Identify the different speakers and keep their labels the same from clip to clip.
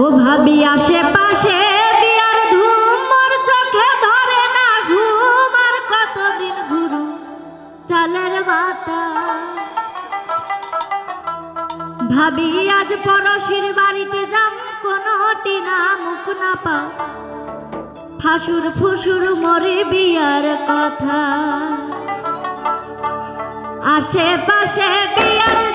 Speaker 1: ও ভাবি, আশেপাশে বিয়ার ধুমর চোখে ধরে না কতদিন ঘুরু চালের ভাবি, আজ পরশির বাড়িতে যাম কোনটি না মুখ না পাও। ফাঁসুর ফুসুর মরে বিয়ার কথা। আশেপাশে বিয়ার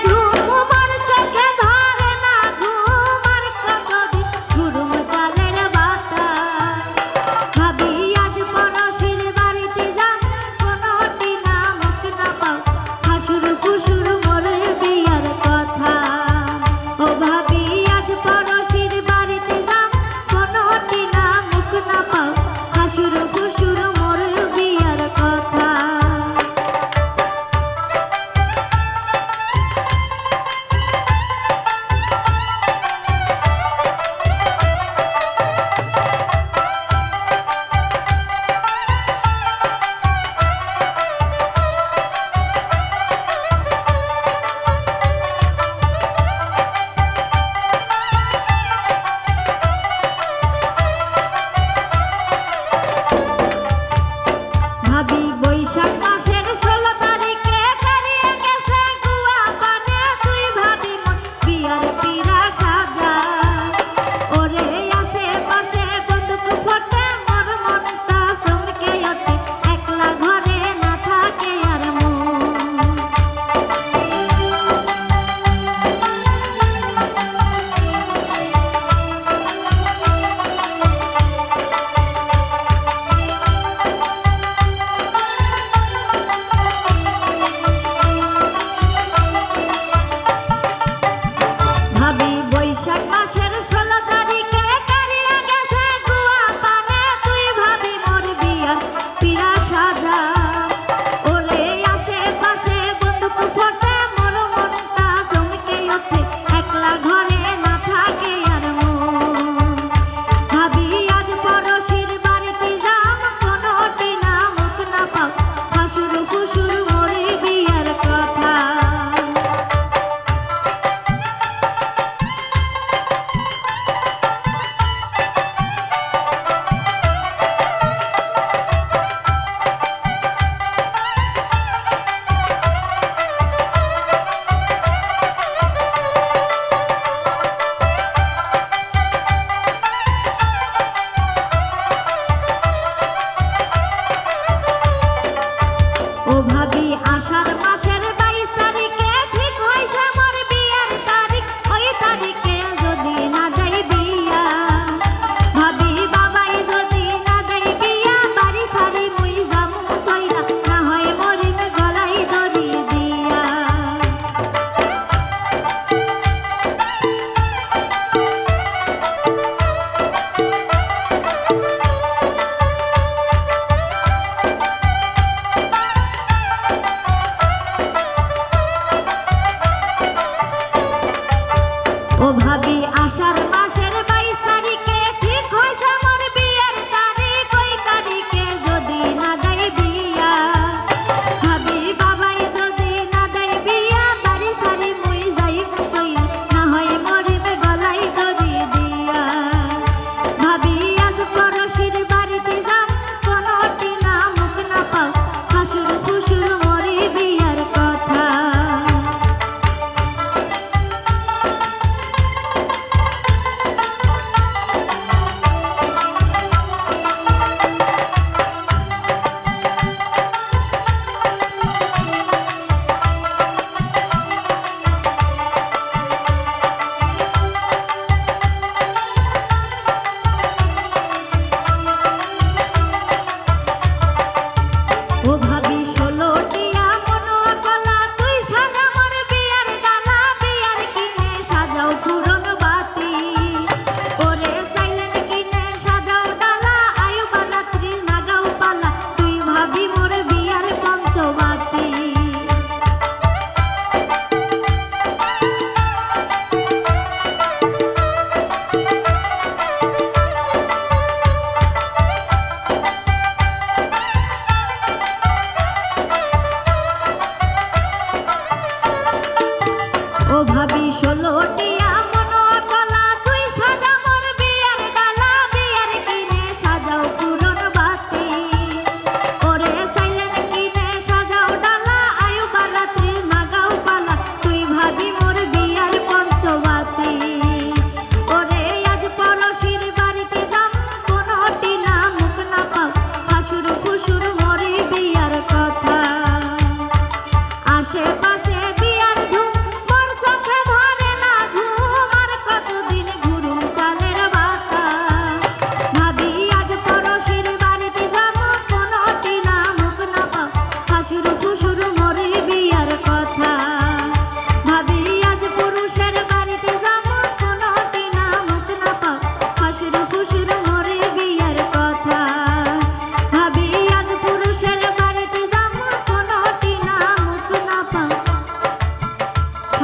Speaker 1: ভাবি ষোলোটি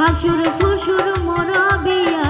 Speaker 1: হাসুর ফুসুর মোর বিয়া